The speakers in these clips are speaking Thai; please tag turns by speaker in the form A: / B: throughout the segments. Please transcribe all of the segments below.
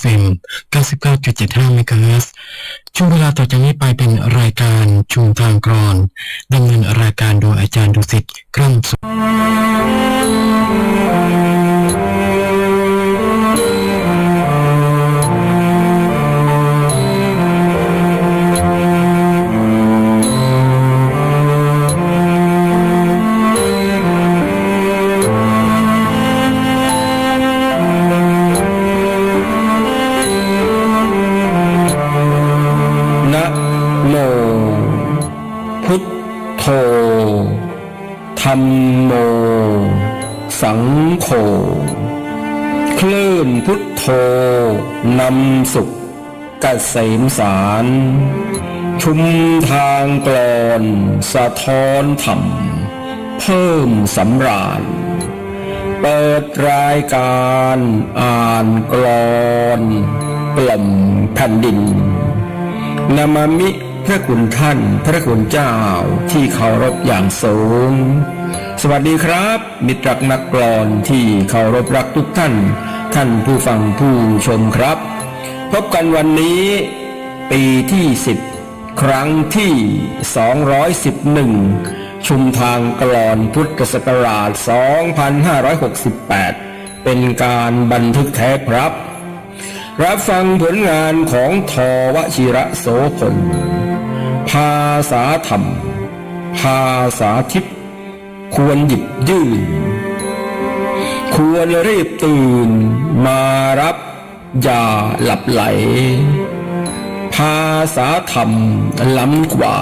A: FM 99.75เมกะเฮิรตซ์ช่วงเวลาต่อจากนี้ไปเป็นรายการชุมทางกรอนดำเนินรายการโดยอาจารย์ดุสิตกล้
B: งสุข กเกษมสาร ชุมทางกลอนสะท้อนธรรม เพิ่มสำราญ เปิดรายการอ่านกลอนกล่อมแผ่นดินนามามิพระคุณท่านพระคุณเจ้าที่เคารพอย่างสูง สวัสดีครับ มิตรรักนักกลอนที่เคารพรักทุกท่าน ท่านผู้ฟังผู้ชมครับ พบกันวันนี้ปีที่10ครั้งที่ 211 ชุมทางกลอนพุทธศักราช 2568 เป็นการบันทึกแท้ครับ รับฟังผลงานของทวชิระโสพล ภาษาธรรม ภาษาทิพย์ควรหยิบยื่น ควรรีบตื่นมารับ อย่าหลับไหล ภาษาธรรมล้ำกว่า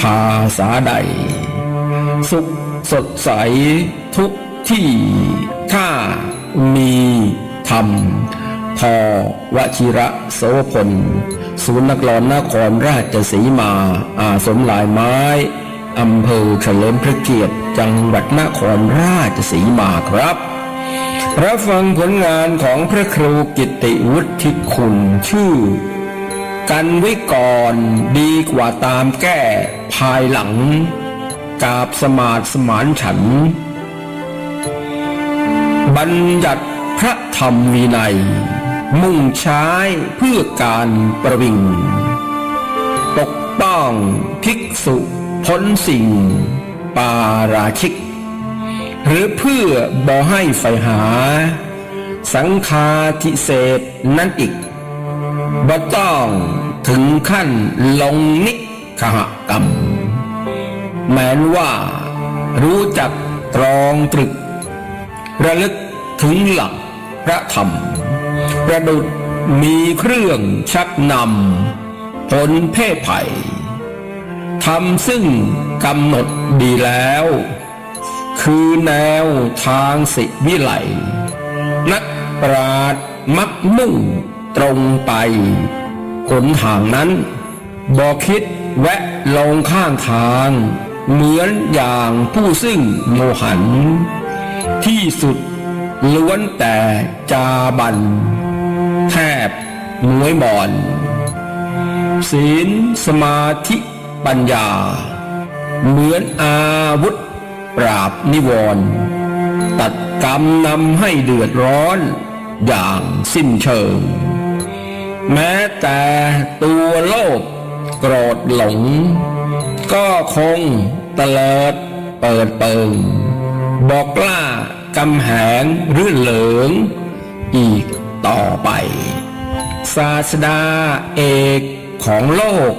B: ภาษาใด สุขสดใสทุกที่ถ้ามีธรรมทอวชิระโสพลศูนย์นักรอนนครราชสีมา อาสมหลายไม้อำเภอเฉลิมพระเกียรติจังหวัดนครราชสีมาครับ รับฟังผลงานของพระครูกิติวุฒิคุณชื่อ กันไว้ก่อนดีกว่าตามแก้ภายหลัง กาบสมาสมานฉัน บัญญัติพระธรรมวินัย มุ่งใช้เพื่อการประวิง ปกป้องภิกษุพ้นสิ่ง ปาราชิก หรือเพื่อบ่ให้ไฟหา สังฆาทิเศษนั่นอีกบ่ต้องถึงขั้นลงนิคหกรรม แม้นว่ารู้จักตรองตรึก ระลึกถึงหลักพระธรรม ประดุดมีเครื่องชักนำผลเพศภัยทำซึ่งกำหนดดีแล้ว คือแนวทางสิวิไลนักปราดมักมุ่งตรงไปหนทางนั้นบอกคิดแวะลงข้างทาง เหมือนอย่างผู้ซึ่งโมหัน ที่สุดล้วนแต่จาบัน แทบมวยบอน ศีลสมาธิปัญญา เหมือนอาวุธ ปราบนิวรณ์ตัดกรรมนำให้เดือดร้อนอย่างสิ้นเชิง แม้แต่ตัวโลภโกรธหลง ก็คงเตลิดเปิดเปิง บอกกล้ากำแหงรื่นเหลิงอีกต่อไป ศาสดาเอกของโลก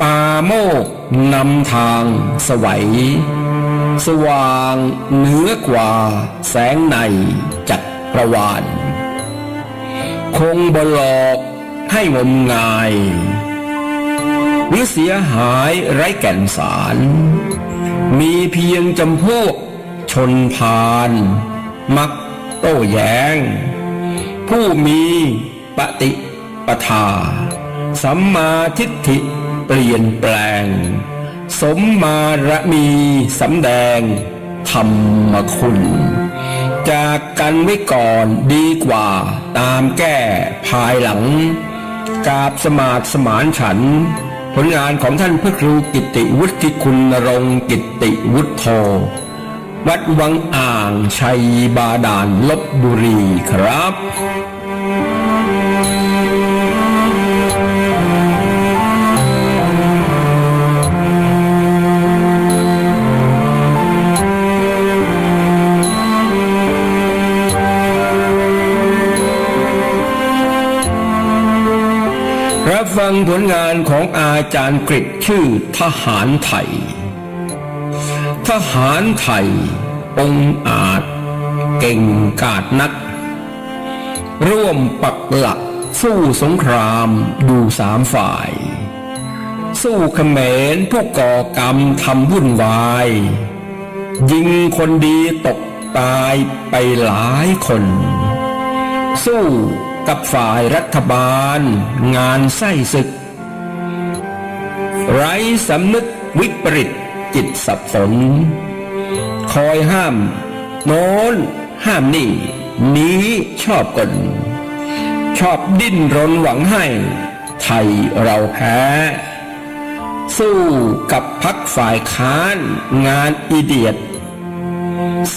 B: ปาโมกนำทางสวัย สว่างเหนือกว่าแสงในจักรวาล คงบลอกให้งมงาย หรือเสียหายไร้แก่นสาร มีเพียงจำพวกชนพาน มักโต้แย้ง ผู้มีปฏิปทา สัมมาทิฏฐิเปลี่ยนแปลง สมมารมีสำแดง ธรรมคุณ จากกันไว้ก่อนดีกว่า ตามแก้ภายหลัง กาบสมาสมานฉัน ผลงานของท่านพระครูกิติวุฒิคุณนรงกิติวุฒโธวัดวังอ่างชัยบาดาลลบบุรีครับ ฟังผลงานของอาจารย์กฤษชื่อทหารไทย ทหารไทย องอาจ เก่งกาจนัก ร่วมปักหลักสู้สงครามดูสามฝ่าย สู้เขมรผู้ก่อกรรมทำวุ่นวาย ยิงคนดีตกตายไปหลายคน สู้ กับฝ่ายรัฐบาล งานไส้ศึก ไร้สำนึกวิปริตจิตสับสน คอยห้าม โน้น ห้ามนี่หนี้ชอบกลชอบดิ้นรนหวังให้ ไทยเราแพ้ สู้กับพักฝ่ายค้านงานอีเดียด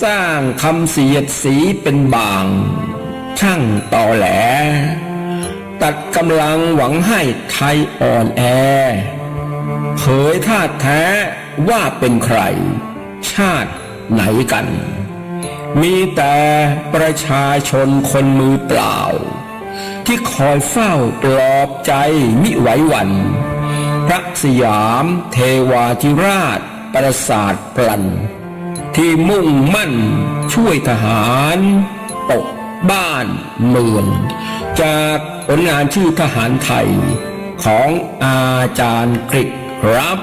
B: สร้างคำเสียดสีเป็นบาง ช่างต่อแหล ตัดกำลังหวังให้ไทยอ่อนแอ เผยท่าแท้ว่าเป็นใคร ชาติไหนกัน มีแต่ประชาชนคนมือเปล่า ที่คอยเฝ้าปลอบใจมิไหวหวัน พระสยามเทวาธิราชประสาทพลัน ที่มุ่งมั่นช่วยทหารตก บ้านเมือง จากผลงานชื่อทหารไทย ของอาจารย์กฤษครับ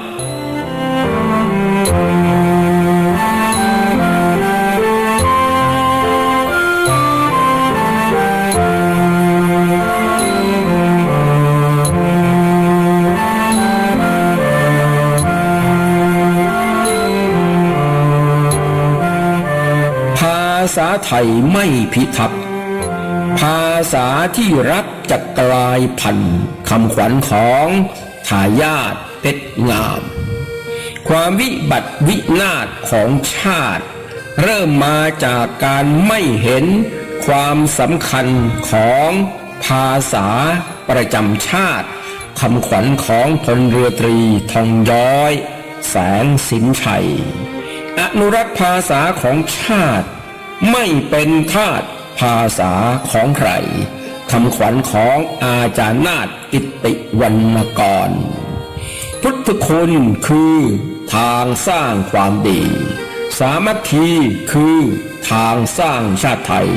B: ภาษาไทยไม่พิทักษ ษาที่รักจะกลายพันธุ์คำขวัญของทายาทเพชรงาม ความวิบัติวินาศของชาติ เริ่มมาจากการไม่เห็นความสำคัญของภาษาประจำชาติคำขวัญของพลเรือตรีทองย้อย แสงสินชัย อนุรักษ์ภาษาของชาติ ไม่เป็นทาส ภาษาของใครคำขวัญของอาจารย์นาฏกิติวรรณกร พุทธคุณคือทางสร้างความดี สามัคคีคือทางสร้างชาติไทย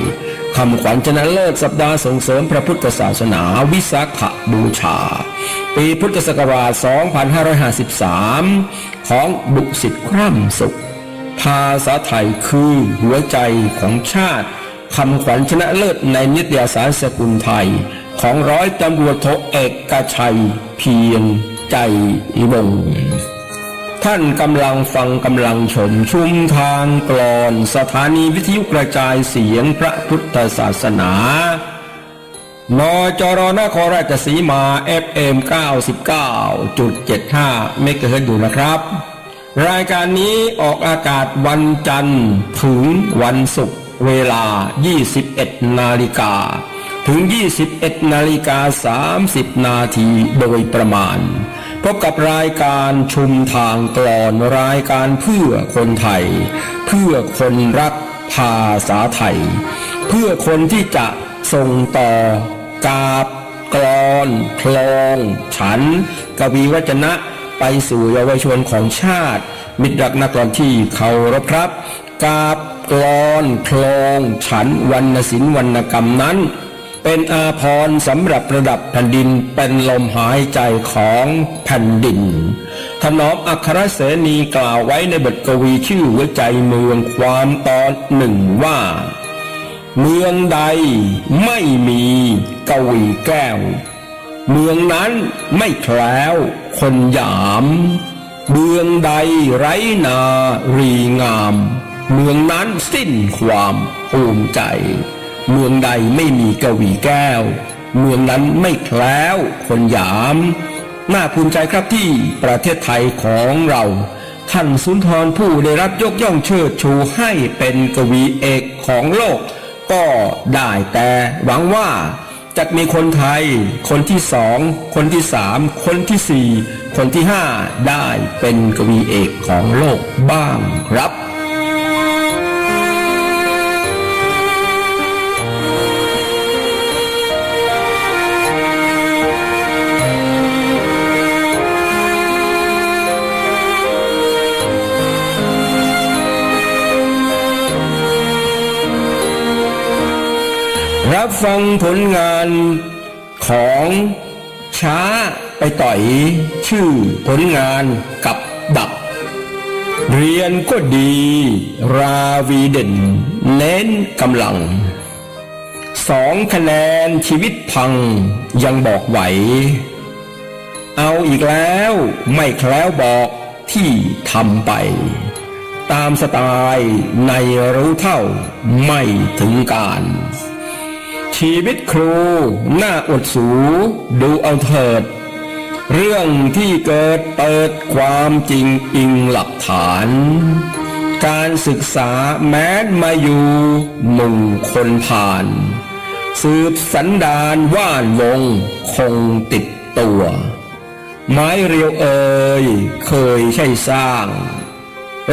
B: คำขวัญชนะเลิศสัปดาห์ส่งเสริมพระพุทธศาสนาวิสาขบูชา ปีพุทธศักราช 2553 ของดุสิตคร่ำสุข ภาษาไทยคือหัวใจของชาติ คำขวัญชนะเลิศในนิตยสารสกุลไทย ของร้อยตำรวจโทเอกกชัย เพียงใจวงศ์ท่านกำลังฟังกำลังชมชุมทางกลอน สถานีวิทยุกระจายเสียงพระพุทธศาสนานจรนครราชสีมา FM 99.75 เมกะเฮิรตซ์อยู่นะครับ รายการนี้ออกอากาศวันจันทร์ถึงวันศุกร์ เวลา 21 นาฬิกา ถึง 21 นาฬิกา 30 นาทีโดยประมาณ พบกับรายการชุมทางกลอนรายการเพื่อคนไทย เพื่อคนรักภาษาไทย เพื่อคนที่จะส่งต่อกาบกลอนคลองฉัน กวีวัจนะไปสู่เยาวชนของชาติ มิตรรักนักกลอนที่เคารพครับกาบ กลอนคลองฉันวรรณศิลป์วรรณกรรมนั้น เป็นอาภรณ์สำหรับประดับแผ่นดินเป็นลมหายใจของแผ่นดิน ถนอมอัครเสนีกล่าวไว้ในบทกวีชื่อหัวใจเมืองความตอนหนึ่งว่า เมืองใดไม่มีกวีแก้ว เมืองนั้นไม่แคล้วคนหยามเมืองใดไร้นารีงาม เมืองนั้นสิ้นความภูมิใจ เมืองใดไม่มีกวีแก้ว เมืองนั้นไม่แคล้วคนหยาม น่าภูมิใจครับที่ประเทศไทยของเราท่านสุนทรผู้ได้รับยกย่องเชิดชูให้เป็นกวีเอกของโลก ก็ได้แต่หวังว่าจะมีคนไทย คนที่สอง คนที่สาม คนที่สี่ คนที่ห้าได้เป็นกวีเอกของโลกบ้างครับ รับฟังผลงานของช้าไปต่อย ชื่อผลงานกับดักเรียนก็ดี ราวีเด่น เน้นกำลังสองคะแนนชีวิตพังยังบอกไหว เอาอีกแล้วไม่แคล้วบอกที่ทำไป ตามสไตล์ในรู้เท่าไม่ถึงการ ชีวิตครูหน่าอดสู ดูเอาเถิด เรื่องที่เกิดเปิดความจริงอิงหลักฐาน การศึกษาแม้มาอยู่หมุ่งคนผ่าน สืบสันดานว่านวงคงติดตัว ไม้เรียวเอ่ยเคยใช่สร้าง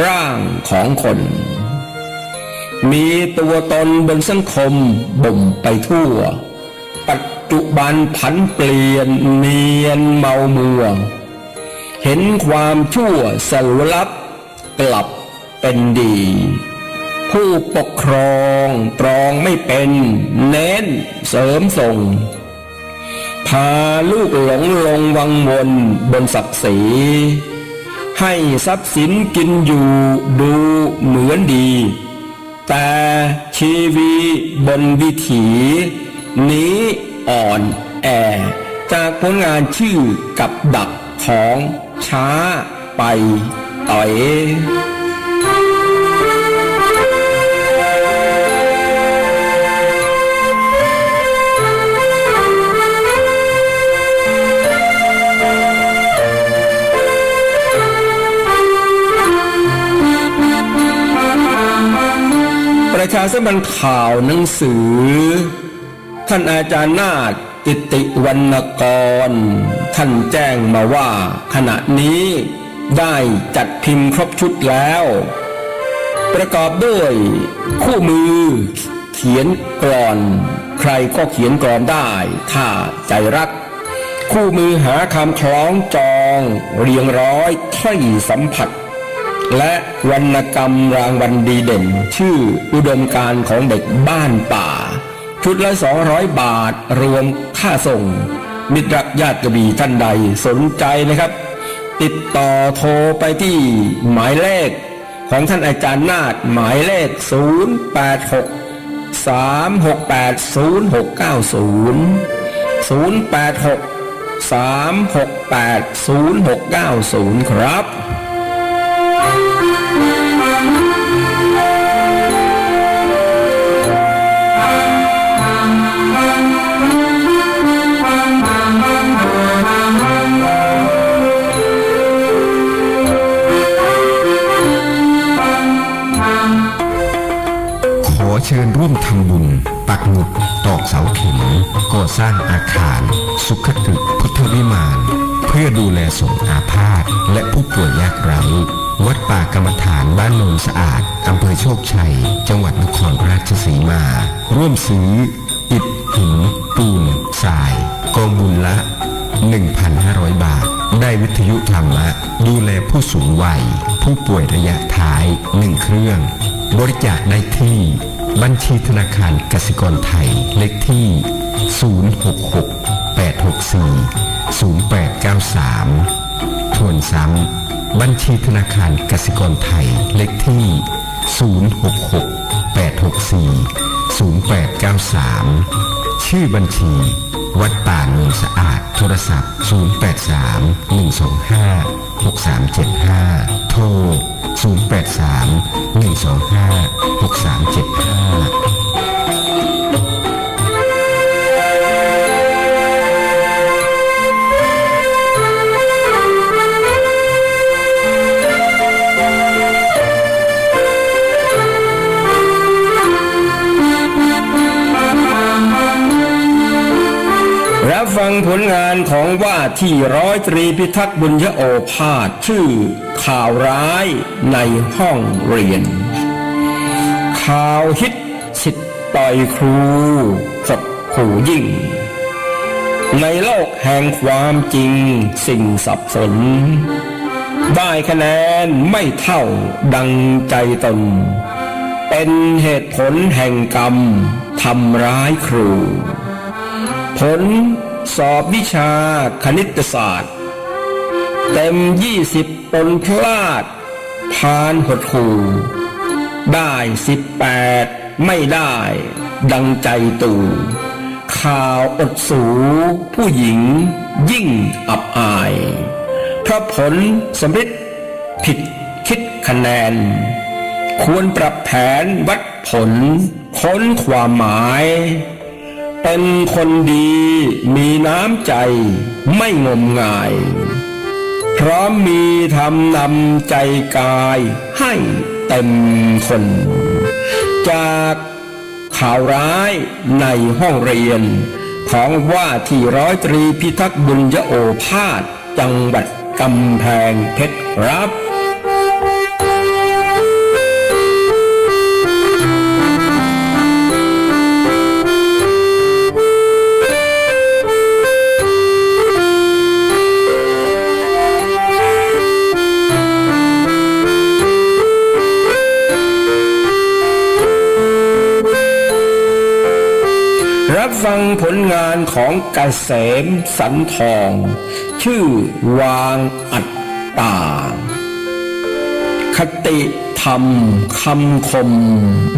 B: ร่างของคน มีตัวตนบนสังคมบ่มไปทั่ว ปัจจุบันผันเปลี่ยนเนียนเมาเมัวเห็นความชั่วสรุลับกลับเป็นดี ผู้ปกครองตรองไม่เป็นเน้นเสริมส่ง พาลูกหลงลงวังวนบนศักดิ์ศรีให้ทรัพย์สินกินอยู่ดูเหมือนดี แต่ชีวีบนวิถีนี้อ่อนแอ จากผลงานชื่อกับดักของช้าไปต่อย ชาสัมพันธ์ข่าวหนังสือ ท่านอาจารย์นาฏกิติวรรณกร ท่านแจ้งมาว่า ขณะนี้ได้จัดพิมพ์ครบชุดแล้ว ประกอบด้วยคู่มือ เขียนกรอน ใครก็เขียนกรอนได้ ถ้าใจรัก คู่มือหาคำคล้องจอง เรียงร้อยถ้อยสัมผัส และวรรณกรรมรางวัลดีเด่น ชื่ออุดมการของเด็กบ้านป่า ชุดละ 200 บาทรวมค่าส่ง มิตรรักญาติกระบีท่านใดสนใจนะครับ ติดต่อโทรไปที่หมายเลขของท่านอาจารย์นาฏหมายเลข 086 368 0690 086 368 0690 ครับ
C: ร่วมทำบุญ ปักหมุดตอกเสาเข็มก่อสร้างอาคาร สุขตึกพุทธวิมาน เพื่อดูแลสงอาพาธและผู้ป่วยยากไร้วัดป่ากรรมฐานบ้านโนนสะอาด อำเภอโชคชัย จังหวัดนครราชสีมา ร่วมซื้อ อิฐหิน ปูนทราย กองบุญละ 1,500 บาท ได้วิทยุธรรมะ ดูแลผู้สูงวัย ผู้ป่วยระยะท้าย 1 เครื่อง บริจาคได้ที่ บัญชีธนาคารกสิกรไทย เลขที่ 066 864 0893 ทวนซ้ำบัญชีธนาคารกสิกรไทย เลขที่ 066 864 0893 ชื่อบัญชี วัดป่าเมืองสะอาด โทรศัพท์ 083 125 6375 โทร 083 125 6375
B: ฟังผลงานของว่าที่ร้อยตรีพิทักษ์บุญยโอภาสชื่อ ข่าวร้ายในห้องเรียน ข่าวฮิตสิทธิ์ต่อยครูสดขู่ยิ่ง ในโลกแห่งความจริงสิ่งสับสน ได้คะแนนไม่เท่าดังใจตน เป็นเหตุผลแห่งกรรมทำร้ายครูผล สอบวิชาคณิตศาสตร์ เต็มยี่สิบปนพลาดพานหดหูได้สิบแปดไม่ได้ ดังใจตู่ ข่าวอดสู ผู้หญิงยิ่งอับอายเพราะผลสำริดผิดคิดคะแนน ควรปรับแผนวัดผล ค้นความหมาย เป็นคนดีมีน้ำใจไม่งมงาย พร้อมมีทำนำใจกายให้เต็มคน จากข่าวร้ายในห้องเรียน ของว่าที่ร้อยตรีพิทักษ์บุญยโอภาสจังหวัดกำแพงเพชรครับรับ งานของกเกษมสันทอง ชื่อวางอัตตา คติธรรมคำคม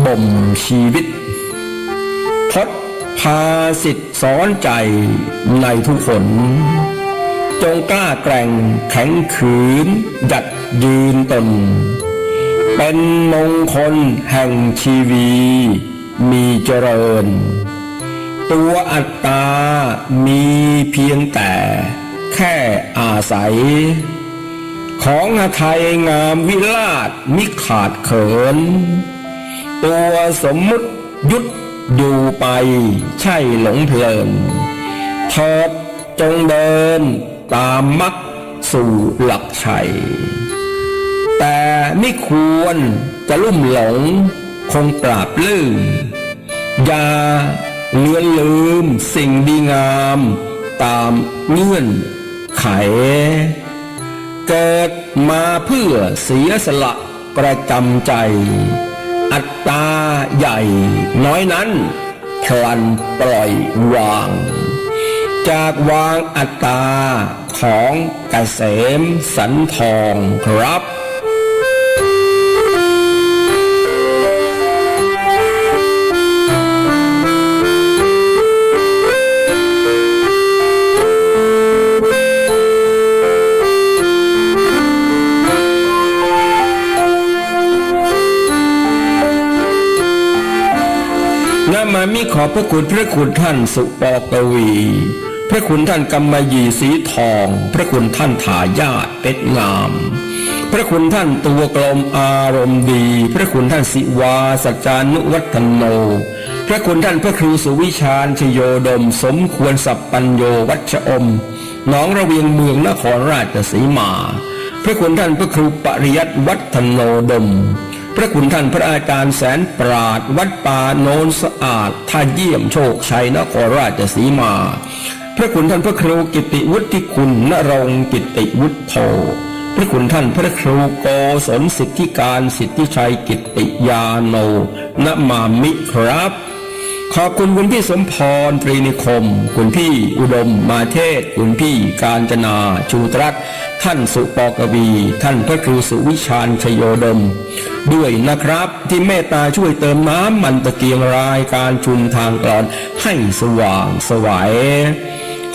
B: บ่มชีวิต พดพาสิทธิสอนใจในทุกคน จงกล้าแกร่งแข็งขืนดัดยืนตน เป็นมงคลแห่งชีวี มีเจริญ ตัวอัตตา มีเพียงแต่แค่อาศัย ของไทยงามวิลาศมิขาดเขิน ตัวสมมุติยุดอยู่ไปใช่หลงเพลินเถิดจงเดินตามมักสู่หลักชัย แต่ไม่ควรจะลุ่มหลงคงปราบลื่นอย่า เลือนลืมสิ่งดีงาม ตามเงื่อนไข เกิดมาเพื่อเสียสละประจำใจ อัตตาใหญ่น้อยนั้นพลันปล่อยวาง จากวางอัตตาของเกษมสันทองครับามิขอบพระคุณพระคุณท่านสุปอกวี พระคุณท่านกำมะหยี่สีทอง พระคุณท่านถายาทเป็ดงาม พระคุณท่านตัวกลมอารมณ์ดี พระคุณท่านสิวาสัจานุวัฒโน พระคุณท่านพระครูสุวิชาญชโยดม สมควรสัพปัญโยวัชอมน้องระเวียงเมืองนครราชสีมา พระคุณท่านพระครูปริยัติวัฒโนดม พระคุณท่านพระอาจารย์แสนปราดวัดป่าโนนสะอาดท่าเยี่ยมโชคชัยนครราชสีมา พระคุณท่านพระครูกิติวุฒิคุณนรงค์กิติวุฒโธพระคุณท่านพระครูโกศลสิทธิการสิทธิชัยกิติยาโนนมามิครับ ขอบคุณคุณพี่สมพรตรีนิคม คุณพี่อุดมมาเทศ คุณพี่การจนาชูตรัก ท่านสุปอกวี ท่านพระครูสุวิชาญชโยดม ด้วยนะครับที่เมตตาช่วยเติมน้ำมันตะเกียงรายการชุมทางกลอนให้สว่างสวัย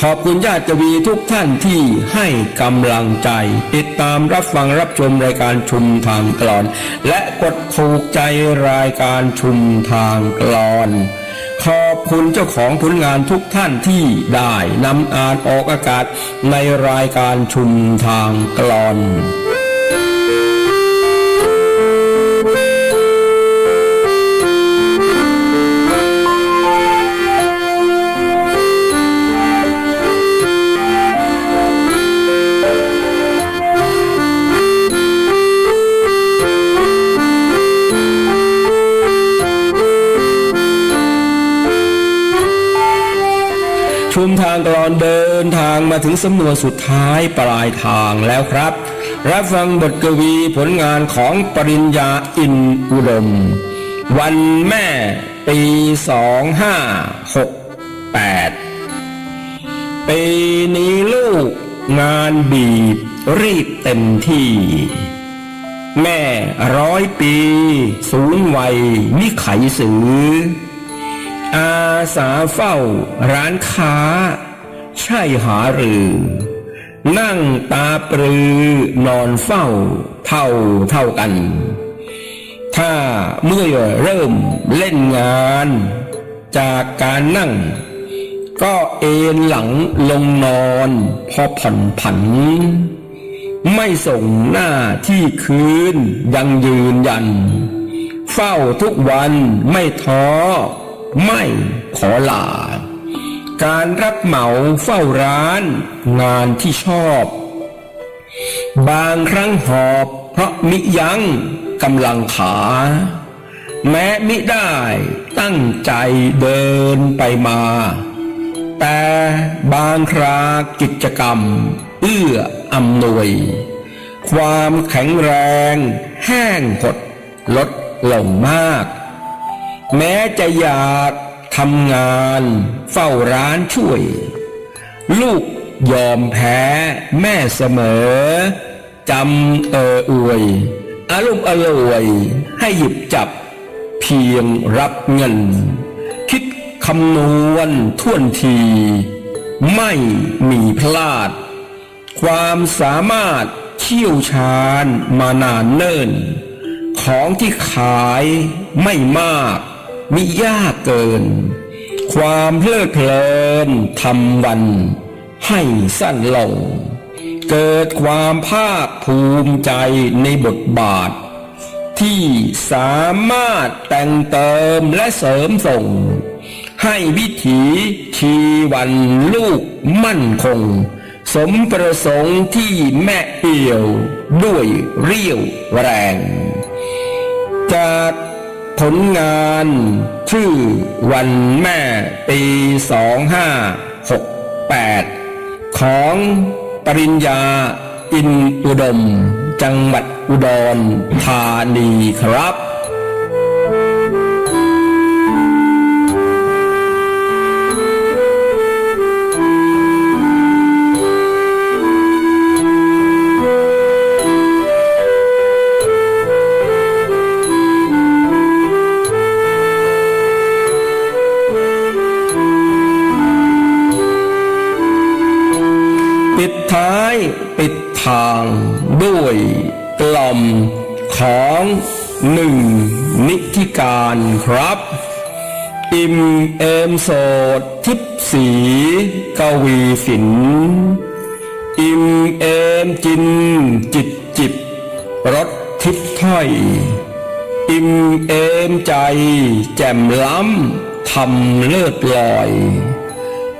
B: ขอบคุณญาติจวีทุกท่านที่ให้กำลังใจ ติดตามรับฟังรับชมรายการชุมทางกลอน และกดถูกใจรายการชุมทางกลอน ขอบคุณเจ้าของผลงานทุกท่านที่ได้นำอ่านออกอากาศในรายการชุมทางกลอนางกลอนเดินทางมาถึงสำนวนสุดท้ายปลายทางแล้วครับ รับฟังบทกวีผลงานของปริญญาอินอุดม วันแม่ปีสองห้าหกแปดปีนี้ลูกงานบีบรีบเต็มที่ แม่ร้อยปี สูงวัยมิไขสืออาสาเฝ้าร้านค้า ใช่หารือ นั่งตาปรือนอนเฝ้า เท่าเท่ากัน ถ้าเมื่อเริ่มเล่นงาน จากการนั่ง ก็เอนหลังลงนอนพอผ่อนผัน ไม่ส่งหน้าที่คืนยังยืนยัน เฝ้าทุกวันไม่ท้อ ไม่ขอลา การรับเหมาเฝ้าร้าน งานที่ชอบ บางครั้งหอบเพราะมิยั้งกำลังขา แม้มิได้ตั้งใจเดินไปมา แต่บางครากิจกรรม เอื้ออำนวย ความแข็งแรง แห้งหดลดลงมาก แม้จะอยาก ทำงานเฝ้าร้านช่วย ลูกยอมแพ้แม่เสมอจำเอออวยอารมณ์อร่วยให้หยิบจับ เพียงรับเงิน คิดคำนวณท่วนที ไม่มีพลาด ความสามารถเชี่ยวชาญมานานเนิ่น ของที่ขายไม่มาก มิยากเกิน ความเพลิดเพลินทำวัน ให้สั้นลง เกิดความภาคภูมิใจในบทบาท ที่สามารถแต่งเติมและเสริมส่ง ให้วิถีชีวันลูกมั่นคง สมประสงค์ที่แม่เอี่ยวด้วยเรี่ยวแรง จาก ผลงาน ชื่อวันแม่ปี 2568 ของปริญญาอินอุดม จังหวัดอุดรธานีครับ วยกล่อมของหนึ่งนิธิการครับ อิมเอมโสดทิพสีกวีฝิน อิมเอมจินจิตจิบรสทิพถ้อย อิมเอมใจแจ่มล้ำทำเลิศลอย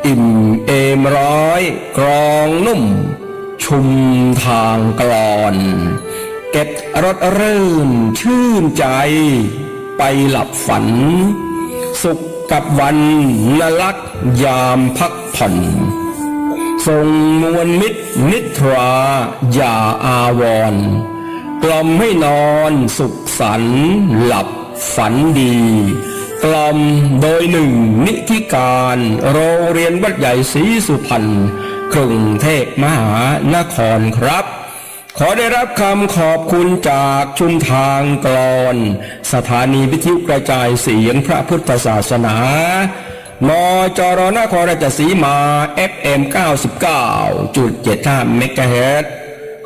B: อิ่มเอมร้อยกรองนุ่ม ชุมทางกรอน เก็บรสรื่นชื่นใจ ไปหลับฝัน สุขกับวันนลักยามพักผ่อนส่งมวลมิตรนิทราอย่าอาวร กล่อมให้นอนสุขสันหลับฝันดี กล่อมโดยหนึ่งนิธิการ โรงเรียนวัดใหญ่ศรีสุพรรณ กรุงเทพมหานครครับ ขอได้รับคำขอบคุณจากชุมทางกรอน สถานีวิทยุกระจายเสียงพระพุทธศาสนามจรนครราชสีมา FM 99.75เมกะเฮิรต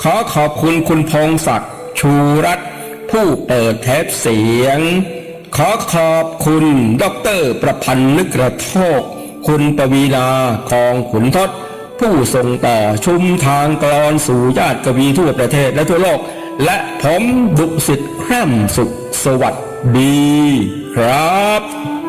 B: ขอขอบคุณคุณพงศักดิ์ชูรัตผู้เปิดเทปเสียง ขอขอบคุณดรประพันธ์นึกกระโทก คุณปวีนาคองขุนทศ ผู้ส่งต่อชุมทางกรอนสู่ญาติกวีทั่วประเทศและทั่วโลก และผมดุสิตแคร่มสุขสวัสดีครับ